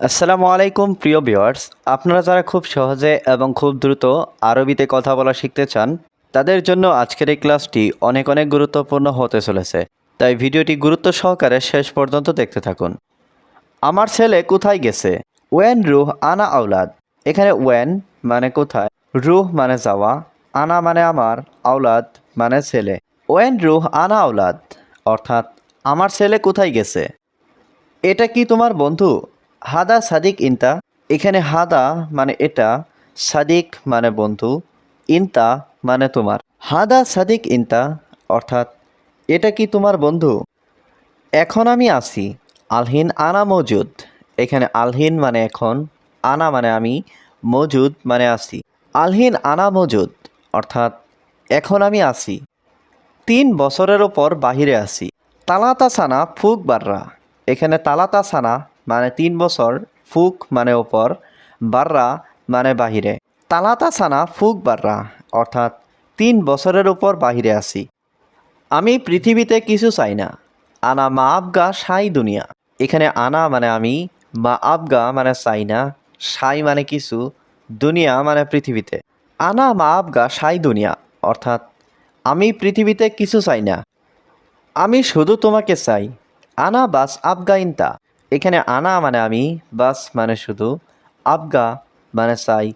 আসসালামু আলাইকুম, প্রিয় ভিউয়ার্স। আপনারা যারা খুব সহজে এবং খুব দ্রুত আরবিতে কথা বলা শিখতে চান, তাদের জন্য আজকের এই ক্লাসটি অনেক অনেক গুরুত্বপূর্ণ হতে চলেছে। তাই ভিডিওটি গুরুত্ব সহকারে শেষ পর্যন্ত দেখতে থাকুন। আমার ছেলে কোথায় গেছে? ওয়েন রুহ আনা আওলাদ। এখানে ওয়েন মানে কোথায়? রুহ মানে যাওয়া, আনা মানে আমার, আওলাদ মানে ছেলে। ওয়েন রুহ আনা আওলাদ, অর্থাৎ আমার ছেলে কোথায় গেছে? এটা কি তোমার বন্ধু? হাদা সাদিক ইনতা, এখানে হাদা মানে এটা, সাদিক মানে বন্ধু, ইনতা মানে তোমার। হাদা সাদিক ইনতা, অর্থাৎ এটা কি তোমার বন্ধু? এখন আমি আছি আলহিন আনা মজুদ। এখানে আলহিন মানে এখন, আনা মানে আমি, মজুদ মানে আছি। আলহিন আনা মজুদ, অর্থাৎ এখন আমি আছি। তিন বছরের ওপর বাহিরে আছি। তালাতা সানা ফুক বাররা। এখানে তালাতা সানা মানে তিন বছর, ফুক মানে ওপর, বাররা মানে বাহিরে। তালাতা সানা ফুক বাররা, অর্থাৎ তিন বছরের ওপর বাহিরে আছি। আমি পৃথিবীতে কিছু চাই না। আনা মা আবগা সাই দুনিয়া। এখানে আনা মানে আমি, মা আবগা মানে চাই না, সাই মানে কিছু, দুনিয়া মানে পৃথিবীতে। আনা মা আবগা সাই দুনিয়া, অর্থাৎ আমি পৃথিবীতে কিছু চাই না। আমি শুধু তোমাকে চাই। আনা বাস আবগা ইনতা। এখানে আনা মানে আমি, বাস মানে শুধু, আবগা মানে চাই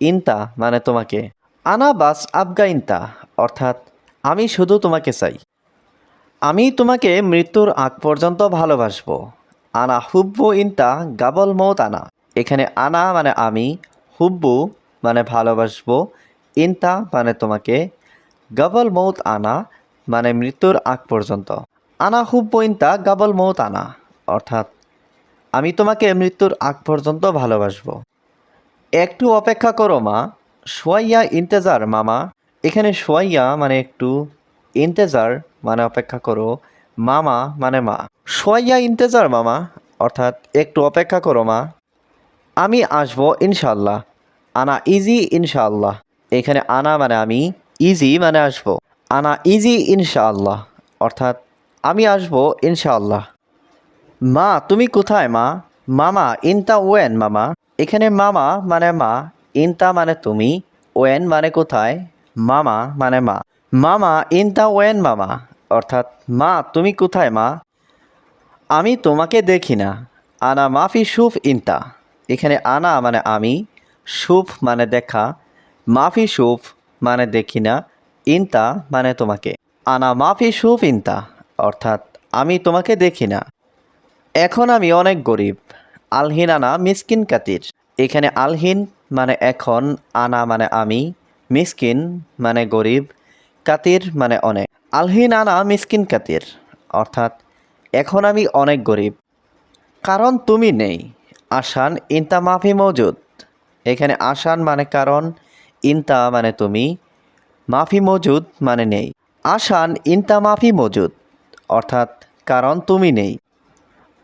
ইনতা মানে তোমাকে। আনা, বাস, আবগা, ইনতা, অর্থাৎ আমি শুধু তোমাকে চাই। আমি তোমাকে মৃত্যুর আগ পর্যন্ত ভালোবাসবো। আনা, হুব্বু, ইনতা, গাবল, মৌত, আনা। এখানে আনা মানে আমি, হুব্বু মানে ভালোবাসবো, ইনতা মানে তোমাকে, গাবল, মৌত, আনা মানে মৃত্যুর আগ পর্যন্ত। আনা, হুব্বু, ইনতা, গাবল, মৌত, আনা, অর্থাৎ আমি তোমাকে মৃত্যুর আগ পর্যন্ত ভালোবাসবো। একটু অপেক্ষা করো, মা। সোয়াইয়া, ইন্তেজার, মামা। এখানে সোয়াইয়া মানে একটু, ইন্তেজার মানে অপেক্ষা করো, মামা মানে মা। সোয়াইয়া, ইন্তেজার, মামা, অর্থাৎ একটু অপেক্ষা করো, মা। আমি আসব ইনশাল্লাহ আনা ইজি ইনশাল্লাহ এখানে আনা মানে আমি, ইজি মানে আসব। আনা ইজি, ইনশাআল্লাহ। অর্থাৎ আমি আসব, ইনশাআল্লাহ। মা, তুমি কোথায়, মা? মামা, ইনতা ওয়েন, মামা। এখানে মামা মানে মা, ইনতা মানে তুমি, ওয়েন মানে কোথায়, মামা মানে মা। মামা, ইনতা ওয়েন, মামা। অর্থাৎ, মা, তুমি কোথায়, মা? আমি তোমাকে দেখি না। আনা মাফি সুফ ইনতা। এখানে আনা মানে আমি সুফ মানে দেখা। মাফি সুফ মানে দেখি না, ইনতা মানে তোমাকে। আনা মাফি সুফ ইনতা। অর্থাৎ, আমি তোমাকে দেখি না। এখন আমি অনেক গরিব। আলহিন আনা মিসকিন কাতির। এখানে আলহিন মানে এখন, আনা মানে আমি, মিসকিন মানে গরিব, কাতির মানে অনেক। আলহিন আনা মিসকিন কাতির, অর্থাৎ এখন আমি অনেক গরিব। কারণ তুমি নেই। আসান ইনতা মাফি মজুদ এখানে আসান মানে কারণ, ইনতা মানে তুমি, মাফি মজুদ মানে নেই। আসান ইনতা মাফি মজুদ অর্থাৎ কারণ তুমি নেই।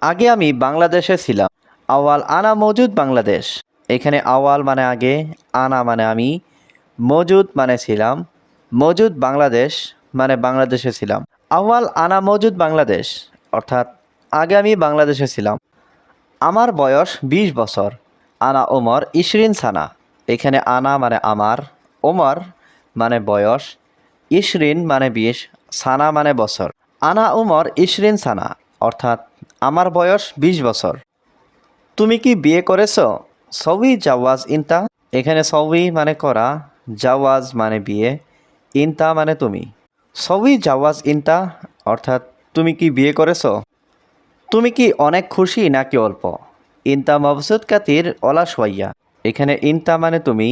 আগে আমি বাংলাদেশে ছিলাম। আওয়াল আনা মজুদ বাংলাদেশ। এখানে আওয়াল মানে আগে, আনা মানে আমি। মজুদ মানে ছিলাম। মজুদ বাংলাদেশ মানে বাংলাদেশে ছিলাম। আওয়াল আনা মজুদ বাংলাদেশ, অর্থাৎ আগে আমি বাংলাদেশে ছিলাম। আমার বয়স ২০ বছর। আনা ওমর ইশরিন সানা। এখানে আনা মানে আমার, ওমর মানে বয়স, ইশরিন মানে বিশ, সানা মানে বছর। আনা উমর ইশরিন সানা। অর্থাৎ আমার বয়স ২০ বছর। তুমি কি বিয়ে করেছ? সবই জাওয়াজ ইনতা। এখানে সবই মানে করা, জাওয়াজ মানে বিয়ে, ইনতা মানে তুমি। সবই জাওয়াজ ইনতা, অর্থাৎ তুমি কি বিয়ে করেছ? তুমি কি অনেক খুশি নাকি অল্প? ইনতা মবসুদ কাতির অলা সোয়াইয়া এখানে ইনতা মানে তুমি,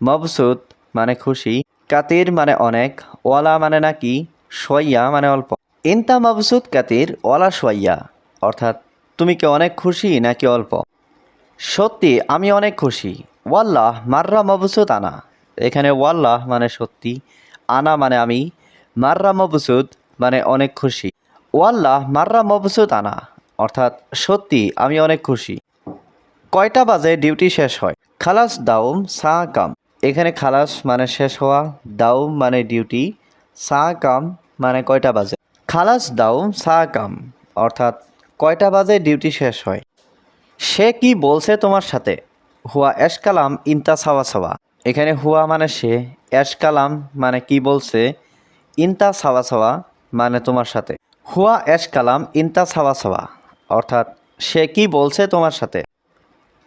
মবসুদ মানে খুশি, কাতির মানে অনেক, ওয়ালা মানে নাকি সোয়াইয়া মানে অল্প। ইনতা মাবসুদ কাতির ওয়ালা সোয়াইয়া অর্থাৎ, তুমি কি অনেক খুশি নাকি অল্প? সত্যি, আমি অনেক খুশি। ওয়াল্লাহ, মাররা মবসুদ আনা। এখানে ওয়াল্লাহ মানে সত্যি, আনা মানে আমি, মাররা মবসুদ মানে অনেক খুশি। ওয়াল্লাহ, মাররা মবসুদ আনা। অর্থাৎ, সত্যি, আমি অনেক খুশি। কয়টা বাজে ডিউটি শেষ হয়? খালাস দাউম সা কাম। এখানে খালাস মানে শেষ হওয়া দাউম মানে ডিউটি, সা কাম মানে কয়টা বাজে? খালাস দাও সা কাম অর্থাৎ কয়টা বাজে ডিউটি শেষ হয়? সে কি বলছে তোমার সাথে? হুয়া এশ কালাম ইনতা সাওয়া সাওয়া। এখানে হুয়া মানে সে এশ কালাম মানে কি বলছে? ইনতা সাওয়া সাওয়া মানে তোমার সাথে। হুয়া এশ কালাম ইনতা সাওয়া সাওয়া। অর্থাৎ সে কি বলছে তোমার সাথে?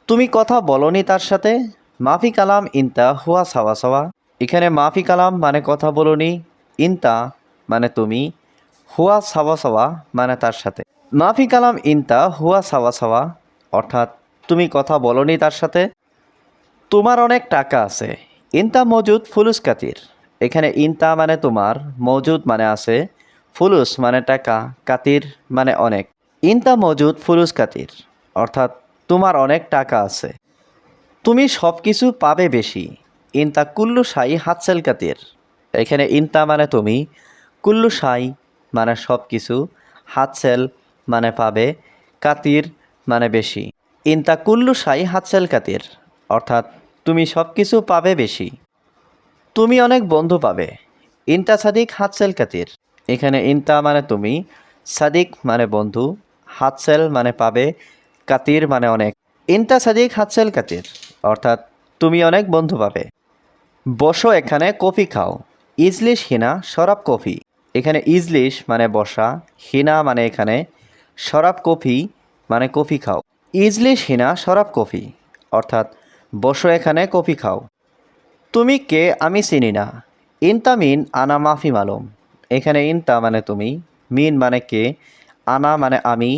তুমি কথা বলনি তার সাথে? মাফি কালাম ইনতা, হুয়া সাওয়া সাওয়া। এখানে মাফি কালাম মানে কথা বলনি, ইনতা মানে তুমি। হুয়া সাওয়া সাওয়া মানে তার সাথে। মাফি কালাম ইনতা হুয়া সাওয়া সাওয়া, অর্থাৎ তুমি কথা বলনি তার সাথে। তোমার অনেক টাকা আছে, ইনতা মজুদ ফুলুস কাতির। এখানে ইনতা মানে তোমার, মজুদ মানে আছে, ফুলুস মানে টাকা, কাতির মানে অনেক। ইনতা মজুদ ফুলুস কাতির, অর্থাৎ তোমার অনেক টাকা আছে। তুমি সব কিছু পাবে বেশি, ইনতা কুল্লু সাই হাতসেল কাতির। এখানে ইনতা মানে তুমি, কুল্লু সাই মানে সব কিছু হাতসেল মানে পাবে কাতির মানে বেশি। ইনতা কুল্লু সাই হাতসেল কাতির, অর্থাৎ তুমি সব কিছু পাবে বেশি। তুমি অনেক বন্ধু পাবে। ইনতা সাদিক হাতসেল কাতির, এখানে ইনতা মানে তুমি, সাদিক মানে বন্ধু হাতসেল মানে পাবে কাতির মানে অনেক। ইনতা সাদিক হাতসেল কাতির, অর্থাৎ তুমি অনেক বন্ধু পাবে। বসো এখানে কফি খাও, ইজলিশ হিনা শরাব কফি। এখানে ইজলিশ মানে বসা, হিনা মানে এখানে শরাব কফি মানে কফি খাও। ইজলিশ, হিনা, শরাব কফি, অর্থাৎ বসো এখানে, কফি খাও। তুমি কে আমি চিনি না। ইনতা মিন, আনা মাফি মালুম। এখানে ইনতা মানে তুমি, মিন মানে কে, আনা মানে আমি,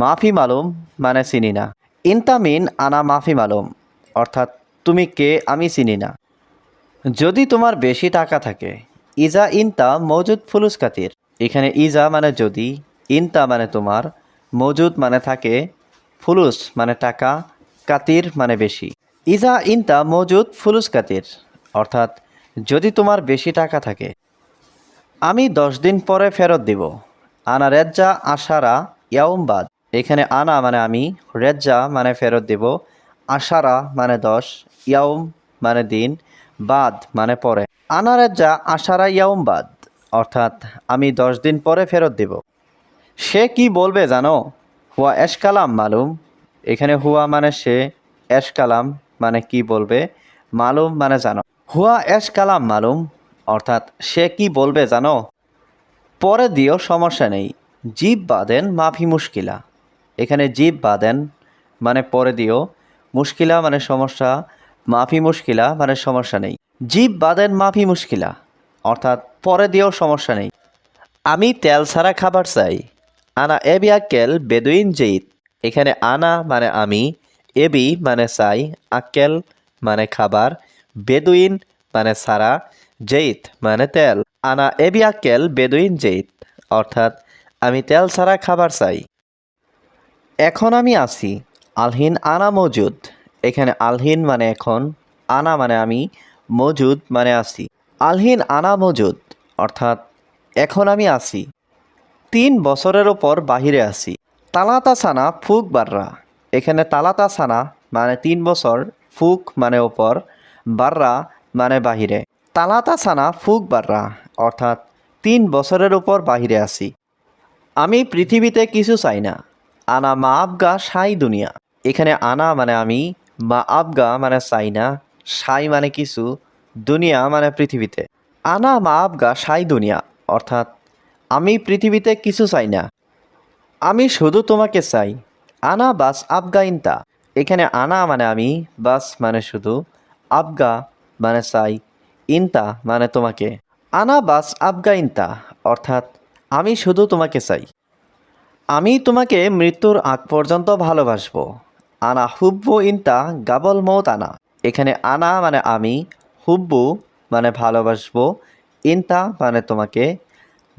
মাফি মালুম মানে চিনি না। ইনতা মিন, আনা মাফি মালুম, অর্থাৎ তুমি কে আমি চিনি না। যদি তোমার বেশি টাকা থাকে ইজা ইনতা মজুদ ফুলুস কাতির এখানে ইজা মানে যদি, ইনতা মানে তোমার, মজুদ মানে থাকে, ফুলুস মানে টাকা, কাতির মানে বেশি। ইজা ইনতা মজুদ ফুলুস কাতির অর্থাৎ যদি তোমার বেশি টাকা থাকে। আমি দশ দিন পরে ফেরত দিব। আনা রেজ্জা আশারা ইয়াউমবাদ এখানে আনা মানে আমি, রেজ্জা মানে ফেরত দিব। আশারা মানে দশ, ইয়াউম মানে দিন, বাদ মানে পরে। আনা রেজ্জা আশারা ইয়াউমবাদ অর্থাৎ আমি দশ দিন পরে ফেরত দিব। সে কি বলবে জানো? হুয়া এশ কালাম মালুম। এখানে হুয়া মানে সে এশ কালাম মানে কি বলবে? মালুম মানে জানো। হুয়া এশ কালাম মালুম, অর্থাৎ সে কি বলবে জানো? পরে দিও, সমস্যা নেই। জীব বাদেন, মাফি মুশকিলা। এখানে জীব বাদেন মানে পরে দিও। মুশকিলা মানে সমস্যা, মাফি মুশকিলা মানে সমস্যা নেই। জীব বাদেন মাফি মুশকিলা। অর্থাৎ পরে দিয়েও সমস্যা নেই। আমি তেল ছাড়া খাবার চাই। আনা এবি আক্কেল বেদুইন জেইদ এখানে আনা মানে আমি, এবি মানে চাই আক্কেল মানে খাবার, বেদুইন মানে সারা জেইদ মানে তেল। আনা এবি আক্কেল বেদুইন জেইদ অর্থাৎ আমি তেল ছাড়া খাবার চাই। এখন আমি আছি। আলহিন আনা মজুদ। এখানে আলহিন মানে এখন, আনা মানে আমি মজুদ মানে আছি আলহিন আনা মজুদ, অর্থাৎ এখন আমি আছি তিন বছরের ওপর বাহিরে আছি তালাতা সানা ফুক বাররা। এখানে তালাতা সানা মানে তিন বছর, ফুক মানে ওপর, বাররা মানে বাহিরে। তালাতা সানা ফুক বাররা, অর্থাৎ তিন বছরের উপর বাহিরে আছি আমি পৃথিবীতে কিছু চাই না। আনা মা আবগা সাই দুনিয়া। এখানে আনা মানে আমি, মা আবগা মানে চাই না, সাই মানে কিছু দুনিয়া মানে পৃথিবীতে। আনা মা আবগা সাই দুনিয়া, অর্থাৎ আমি পৃথিবীতে কিছু চাই না। আমি শুধু তোমাকে চাই। আনা বাস আবগা ইনতা। এখানে আনা মানে আমি, বাস মানে শুধু, আবগা মানে চাই, ইনতা মানে তোমাকে। আনা বাস আবগা ইনতা, অর্থাৎ আমি শুধু তোমাকে চাই। আমি তোমাকে মৃত্যুর আগ পর্যন্ত ভালোবাসবো। আনা হুব্বু ইনতা গাবল মৌত আনা। এখানে আনা মানে আমি হুব্বু মানে ভালোবাসবো। ইনতা মানে তোমাকে।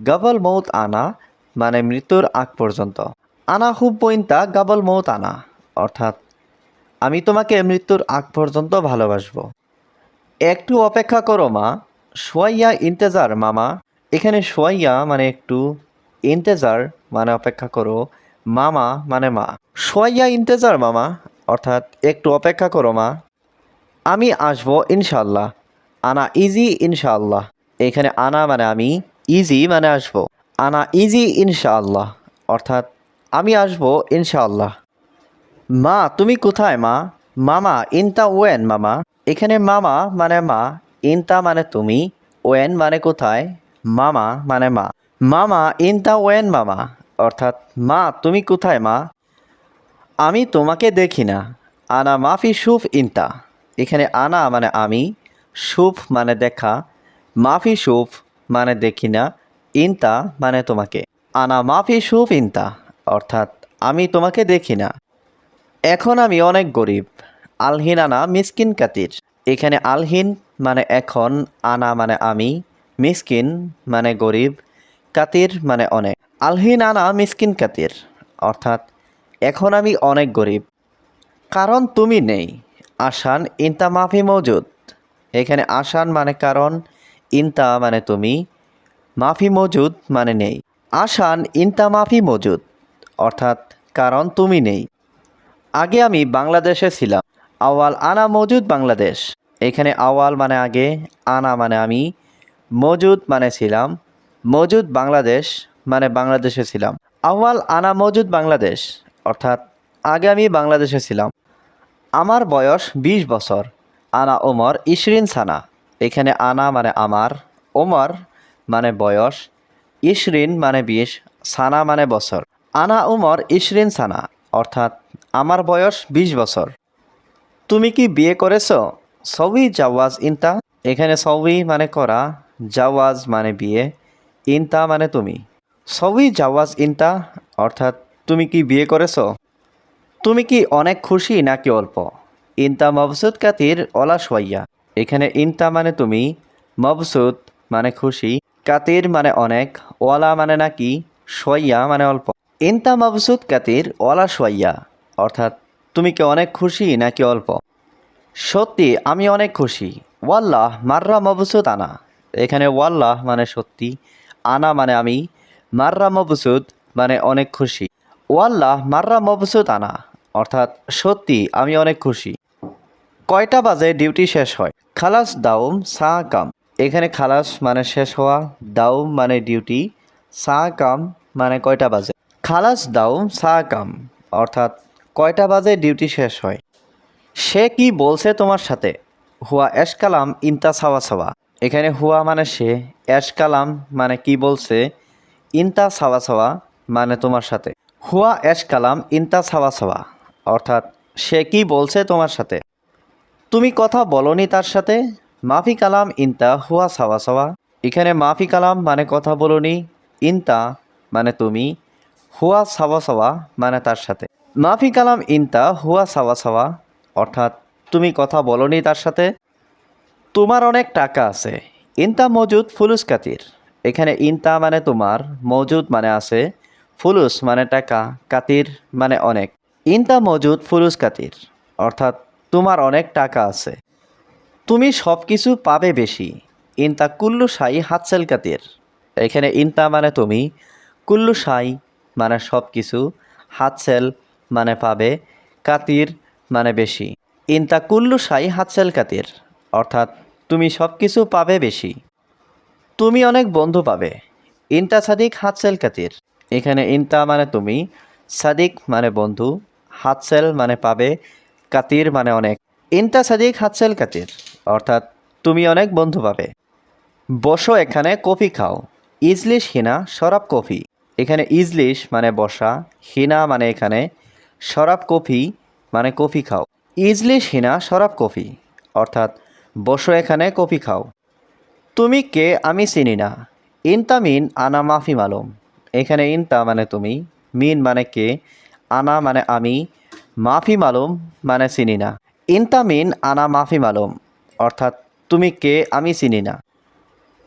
গাবল মৌত আনা মানে মৃত্যুর আগ পর্যন্ত। আনা হুব্বু ইনতা, গাবল মৌত আনা। অর্থাৎ, আমি তোমাকে মৃত্যুর আগ পর্যন্ত ভালোবাসবো। একটু অপেক্ষা করো, মা। সোয়াইয়া ইন্তেজার, মামা। এখানে সোয়াইয়া মানে একটু ইন্তেজার মানে অপেক্ষা করো। মামা মানে মা। সোয়াইয়া ইন্তেজার, মামা। অর্থাৎ, একটু অপেক্ষা করো, মা। আমি আসব ইনশাল্লাহ আনা ইজি ইনশাআল্লাহ। এখানে আনা মানে আমি ইজি মানে আসব। আনা ইজি ইনশাআল্লাহ। অর্থাৎ আমি আসব, ইনশাআল্লাহ। মা, তুমি কোথায় মা? মামা, ইনতা, ওয়েন, মামা। এখানে মামা মানে মা, ইনতা মানে তুমি, ওয়েন মানে কোথায়? মামা মানে মা। মামা, ইনতা, ওয়েন, মামা। অর্থাৎ মা, তুমি কোথায় মা? আমি তোমাকে দেখি না। আনা মাফি, সুফ, ইনতা। এখানে আনা মানে আমি সুফ মানে দেখা, মাফি সুফ মানে দেখি না, ইনতা মানে তোমাকে। আনা মাফি সুফ ইনতা, অর্থাৎ আমি তোমাকে দেখি না। এখন আমি অনেক গরিব, আলহিন আনা মিসকিন কাতির। এখানে আলহিন মানে এখন, আনা মানে আমি, মিসকিন মানে গরিব, কাতির মানে অনেক। আলহিন আনা মিসকিন কাতির, অর্থাৎ এখন আমি অনেক গরিব। কারণ তুমি নেই, আসান ইনতা মাফি মজুদ এখানে আসান মানে কারণ, ইনতা মানে তুমি, মাফি মজুদ মানে নেই। আসান ইনতা, মাফি মজুদ, অর্থাৎ কারণ তুমি নেই। আগে আমি বাংলাদেশে ছিলাম। আওয়াল আনা মজুদ বাংলাদেশ। এখানে আওয়াল মানে আগে, আনা মানে আমি, মজুদ মানে ছিলাম, মজুদ বাংলাদেশ মানে বাংলাদেশে ছিলাম। আওয়াল আনা মজুদ বাংলাদেশ, অর্থাৎ আগে আমি বাংলাদেশে ছিলাম। আমার বয়স ২০ বছর। আনা ওমর ইশরিন সানা। এখানে আনা মানে আমার, ওমর মানে বয়স, ইশরিন মানে বিশ, সানা মানে বছর। আনা উমর ইশরিন সানা, অর্থাৎ আমার বয়স ২০ বছর। তুমি কি বিয়ে করেছ? সবই জাওয়াজ ইনতা। এখানে সবই মানে করা, জাওয়াজ মানে বিয়ে, ইনতা মানে তুমি। সবই জাওয়াজ ইনতা, অর্থাৎ তুমি কি বিয়ে করেছ? তুমি কি অনেক খুশি নাকি অল্প? ইনতা মবসুদ কাতির অলা সোয়াইয়া এখানে ইনতা মানে তুমি মবসুদ মানে খুশি, কাতির মানে অনেক, ওয়ালা মানে নাকি সোয়াইয়া মানে অল্প। ইনতা মবসুদ কাতির ওয়ালা সোয়াইয়া অর্থাৎ তুমি কি অনেক খুশি নাকি অল্প? সত্যি, আমি অনেক খুশি। ওয়াল্লাহ মাররা মবসুদ আনা। এখানে ওয়াল্লাহ মানে সত্যি, আনা মানে আমি, মাররা মবসুদ মানে অনেক খুশি। ওয়াল্লাহ মাররা মবসুদ আনা, অর্থাৎ সত্যি, আমি অনেক খুশি। কয়টা বাজে ডিউটি শেষ হয়? খালাস দাউম সা কাম। এখানে খালাস মানে শেষ হওয়া দাউম মানে ডিউটি, সা কাম মানে কয়টা বাজে? খালাস দাউম সা কাম, অর্থাৎ কয়টা বাজে ডিউটি শেষ হয়? সে কি বলছে তোমার সাথে? হুয়া এশ কালাম ইনতা সাওয়া সাওয়া। এখানে হুয়া মানে সে এশ কালাম মানে কি বলছে? ইনতা সাওয়া সাওয়া মানে তোমার সাথে। হুয়া এশ কালাম ইনতা সাওয়া সাওয়া, অর্থাৎ সে কি বলছে তোমার সাথে? তুমি কথা বলনি তার সাথে? মাফি কালাম ইনতা হুয়া সাওয়া সাওয়া। এখানে মাফি কালাম মানে কথা বলনি, ইনতা মানে তুমি, হুয়া সাওয়া সাওয়া মানে তার সাথে। মাফি কালাম ইনতা হুয়া সাওয়া সাওয়া, অর্থাৎ তুমি কথা বলনি তার সাথে। তোমার অনেক টাকা আছে, ইনতা মজুদ ফুলুস কাতির। এখানে ইনতা মানে তোমার, মজুদ মানে আছে, ফুলুস মানে টাকা, কাতির মানে অনেক। ইনতা মজুদ ফুলুস কাতির, অর্থাৎ তোমার অনেক টাকা আছে। তুমি সব কিছু পাবে বেশি। ইনতা কুল্লু সাই হাতসেল কাতির। এখানে ইনতা মানে তুমি, কুল্লু সাই মানে সব কিছু হাতসেল মানে পাবে, কাতির মানে বেশি। ইনতা কুল্লু সাই হাতসেল কাতির, অর্থাৎ তুমি সব কিছু পাবে বেশি। তুমি অনেক বন্ধু পাবে। ইনতা সাদিক হাতসেল কাতির। এখানে ইনতা মানে তুমি, সাদিক মানে বন্ধু, হাতসেল মানে পাবে কাতির মানে অনেক। ইনতা সাদিক হাতসেল কাতির, অর্থাৎ তুমি অনেক বন্ধু পাবে। বসো এখানে, কফি খাও। ইজলিশ হিনা, শরাব কফি। এখানে ইজলিশ মানে বসা, হিনা মানে এখানে শরাব কফি মানে কফি খাও। ইজলিশ হিনা, শরাব কফি, অর্থাৎ বসো এখানে, কফি খাও। তুমি কে, আমি চিনি না। ইনতা মিন, আনা মাফি মালুম। এখানে ইনতা মানে তুমি, মিন মানে কে, আনা মানে আমি মাফি মালুম মানে চিনি না। ইনতা মিন আনা মাফি মালুম, অর্থাৎ তুমি কে আমি চিনি না।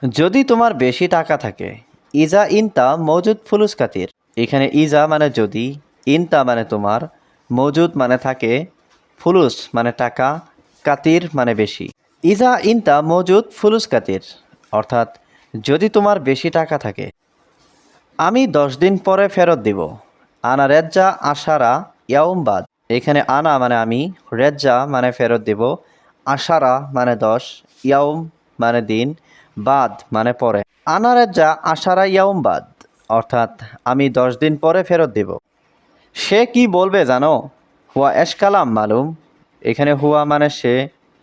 যদি তোমার বেশি টাকা থাকে, ইজা ইনতা মজুদ ফুলুস কাতির। এখানে ইজা মানে যদি, ইনতা মানে তোমার, মজুদ মানে থাকে, ফুলুস মানে টাকা, কাতির মানে বেশি। ইজা ইনতা মজুদ ফুলুস কাতির, অর্থাৎ যদি তোমার বেশি টাকা থাকে, আমি দশ দিন পরে ফেরত দিব। আনা রেজ্জা আশারা ইয়াউমবাদ এখানে আনা মানে আমি, রেজ্জা মানে ফেরত দিব, আশারা মানে দশ, ইয়াউম মানে দিন, বাদ মানে পরে। আনা, রেজ্জা, আশারা ইয়াউমবাদ অর্থাৎ আমি দশ দিন পরে ফেরত দিব। সে কি বলবে জানো? হুয়া এশ কালাম মালুম। এখানে হুয়া মানে সে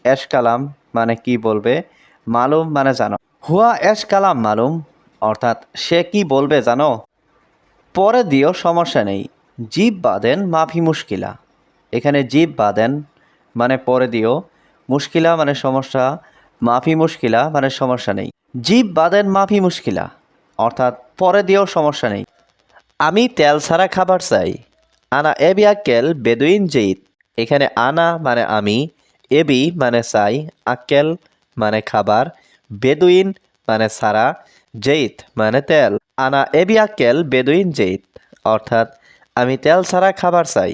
এশ কালাম মানে কি বলবে? মালুম মানে জানো। হুয়া এশ কালাম মালুম, অর্থাৎ সে কি বলবে জানো? পরে দিও, সমস্যা নেই। জীব বাদেন, মাফি মুশকিলা। এখানে জীব বাদেন মানে পরে দিও। মুশকিলা মানে সমস্যা, মাফি মুশকিলা মানে সমস্যা নেই। জীব বাদেন মাফি মুশকিলা, অর্থাৎ পরে দিও সমস্যা নেই। আমি তেল ছাড়া খাবার চাই। আনা এবি আক্কেল বেদুইন জেইদ এখানে আনা মানে আমি, এবি মানে চাই, আক্কেল মানে খাবার, বেদুইন মানে সারা জেইত মানে তেল। আনা এবি আক্কেল বেদুইন জেইত, অর্থাৎ আমি তেল ছাড়া খাবার চাই।